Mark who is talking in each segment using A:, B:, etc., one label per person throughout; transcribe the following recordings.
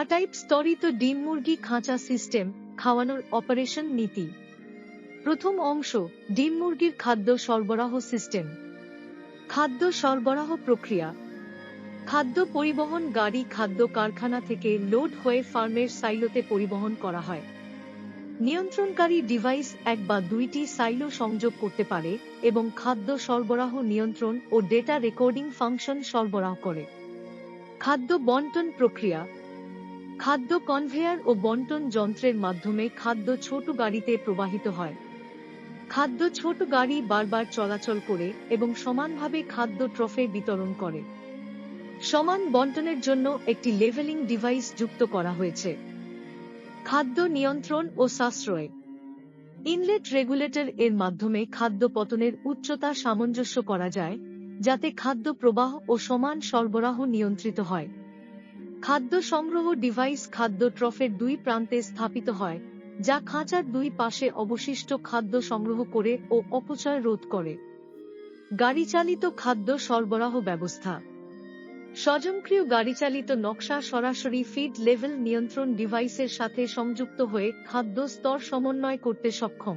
A: হাটাইপ স্তরিত ডিম মুরগি খাঁচা সিস্টেম খাওয়ানোর অপারেশন নীতি। প্রথম অংশ, ডিম মুরগির খাদ্য সরবরাহ সিস্টেম। খাদ্য সরবরাহ প্রক্রিয়া। খাদ্য পরিবহন গাড়ি খাদ্য কারখানা থেকে লোড হয়ে ফার্মের সাইলোতে পরিবহন করা হয়। নিয়ন্ত্রণকারী ডিভাইস এক বা দুইটি সাইলো সংযোগ করতে পারে এবং খাদ্য সরবরাহ নিয়ন্ত্রণ ও ডেটা রেকর্ডিং ফাংশন সরবরাহ করে। খাদ্য বন্টন প্রক্রিয়া। খাদ্য কনভেয়ার ও বন্টন যন্ত্রের মাধ্যমে খাদ্য ছোট গাড়িতে প্রবাহিত হয়। খাদ্য ছোট গাড়ি বারবার চলাচল করে এবং সমানভাবে খাদ্য ট্রফে বিতরণ করে। সমান বন্টনের জন্য একটি লেভেলিং ডিভাইস যুক্ত করা হয়েছে। খাদ্য নিয়ন্ত্রণ ও সাশ্রয়। ইনলেট রেগুলেটর এর মাধ্যমে খাদ্য পতনের উচ্চতা সামঞ্জস্য করা যায়, যাতে খাদ্য প্রবাহ ও সমান সরবরাহ নিয়ন্ত্রিত হয়। খাদ্য সংগ্রহ ডিভাইস খাদ্য ট্রফের দুই প্রান্তে স্থাপিত হয়, যা খাঁচার দুই পাশে অবশিষ্ট খাদ্য সংগ্রহ করে ও অপচয় রোধ করে। গাড়িচালিত খাদ্য সরবরাহ ব্যবস্থা। স্বয়ংক্রিয় গাড়িচালিত নকশা সরাসরি ফিড লেভেল নিয়ন্ত্রণ ডিভাইসের সাথে সংযুক্ত হয়ে খাদ্য স্তর সমন্বয় করতে সক্ষম।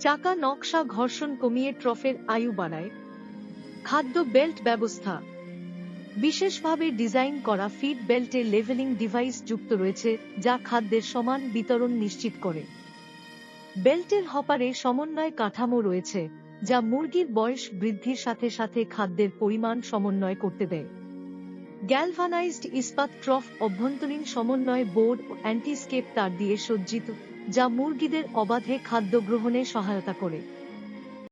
A: চাকা নকশা ঘর্ষণ কমিয়ে ট্রফের আয়ু বাড়ায়। খাদ্য বেল্ট ব্যবস্থা। বিশেষভাবে ডিজাইন করা ফিড বেল্টে লেভেলিং ডিভাইস যুক্ত রয়েছে, যা খাদ্যের সমান বিতরণ নিশ্চিত করে। বেল্টের হপারে সমন্বয় কাঠামো রয়েছে, যা মুরগির বয়স বৃদ্ধির সাথে সাথে খাদ্যের পরিমাণ সমন্বয় করতে দেয়। গ্যালভানাইজড ইস্পাত ট্রফ অভ্যন্তরীণ সমন্বয় বোর্ড ও অ্যান্টিস্কেপ তার দিয়ে সজ্জিত, যা মুরগিদের অবাধে খাদ্য গ্রহণে সহায়তা করে।